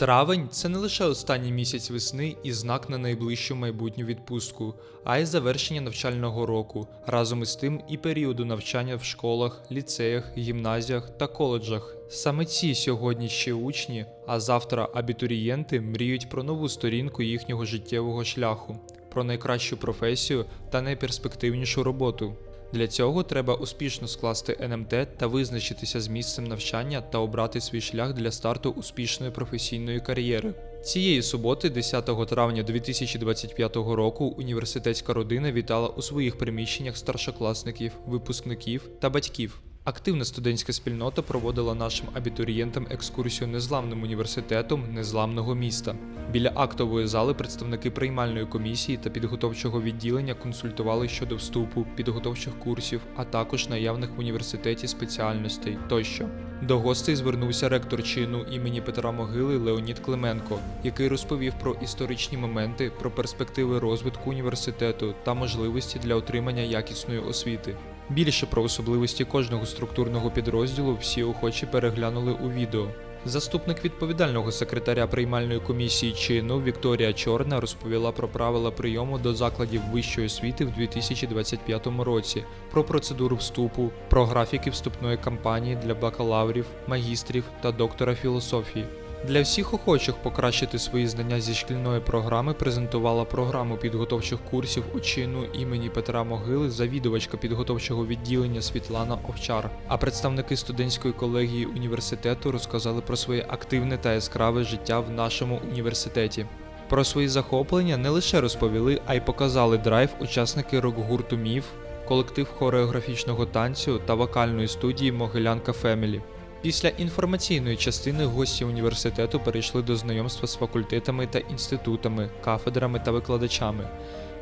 Травень це не лише останній місяць весни і знак на найближчу майбутню відпустку, а й завершення навчального року, разом із тим і періоду навчання в школах, ліцеях, гімназіях та коледжах. Саме ці сьогодні ще учні, а завтра абітурієнти мріють про нову сторінку їхнього життєвого шляху, про найкращу професію та найперспективнішу роботу. Для цього треба успішно скласти НМТ та визначитися з місцем навчання та обрати свій шлях для старту успішної професійної кар'єри. Цієї суботи, 10 травня 2025 року, університетська родина вітала у своїх приміщеннях старшокласників, випускників та батьків. Активна студентська спільнота проводила нашим абітурієнтам екскурсію незламним університетом незламного міста. Біля актової зали представники приймальної комісії та підготовчого відділення консультували щодо вступу, підготовчих курсів, а також наявних в університеті спеціальностей тощо. До гостей звернувся ректор чину імені Петра Могили Леонід Клименко, який розповів про історичні моменти, про перспективи розвитку університету та можливості для отримання якісної освіти. Більше про особливості кожного структурного підрозділу всі охочі переглянули у відео. Заступник відповідального секретаря приймальної комісії чину Вікторія Чорна розповіла про правила прийому до закладів вищої освіти в 2025 році, про процедуру вступу, про графіки вступної кампанії для бакалаврів, магістрів та доктора філософії. Для всіх охочих покращити свої знання зі шкільної програми презентувала програму підготовчих курсів у чину імені Петра Могили завідувачка підготовчого відділення Світлана Овчар. А представники студентської колегії університету розказали про своє активне та яскраве життя в нашому університеті. Про свої захоплення не лише розповіли, а й показали драйв учасники рок-гурту Міф, колектив хореографічного танцю та вокальної студії Могилянка Фемілі. Після інформаційної частини гості університету перейшли до знайомства з факультетами та інститутами, кафедрами та викладачами.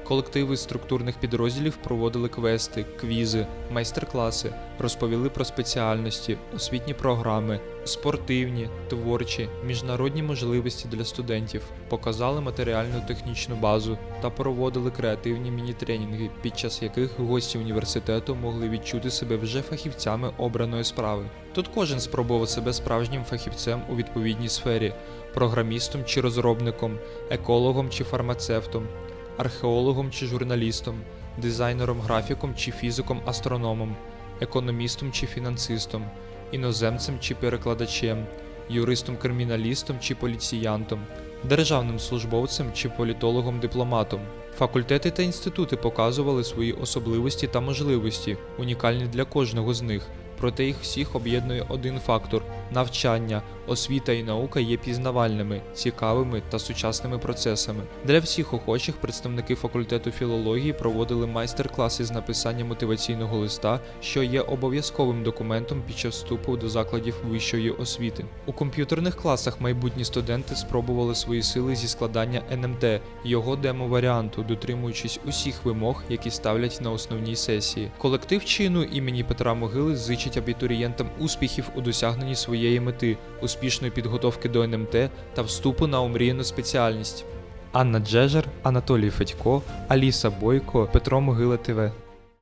Колективи структурних підрозділів проводили квести, квізи, майстер-класи, розповіли про спеціальності, освітні програми, спортивні, творчі, міжнародні можливості для студентів, показали матеріальну технічну базу та проводили креативні міні-тренінги, під час яких гості університету могли відчути себе вже фахівцями обраної справи. Тут кожен спробував себе справжнім фахівцем у відповідній сфері програмістом чи розробником, екологом чи фармацевтом, археологом чи журналістом, дизайнером графіком чи фізиком-астрономом, економістом чи фінансистом, іноземцем чи перекладачем, юристом-криміналістом чи поліціянтом, державним службовцем чи політологом-дипломатом. Факультети та інститути показували свої особливості та можливості, унікальні для кожного з них. Проте їх всіх об'єднує один фактор навчання, освіта і наука є пізнавальними, цікавими та сучасними процесами. Для всіх охочих представники факультету філології проводили майстер-класи з написання мотиваційного листа, що є обов'язковим документом під час вступу до закладів вищої освіти. У комп'ютерних класах майбутні студенти спробували свої сили зі складання НМТ, його демо-варіанту, дотримуючись усіх вимог, які ставлять на основній сесії. Колектив чину імені Петра Могили зичить абітурієнтам успіхів у досягненні своєї мети, успішної підготовки до НМТ та вступу на омріяну спеціальність. Анна Джежер, Анатолій Федько, Аліса Бойко, Петро Могила ТВ.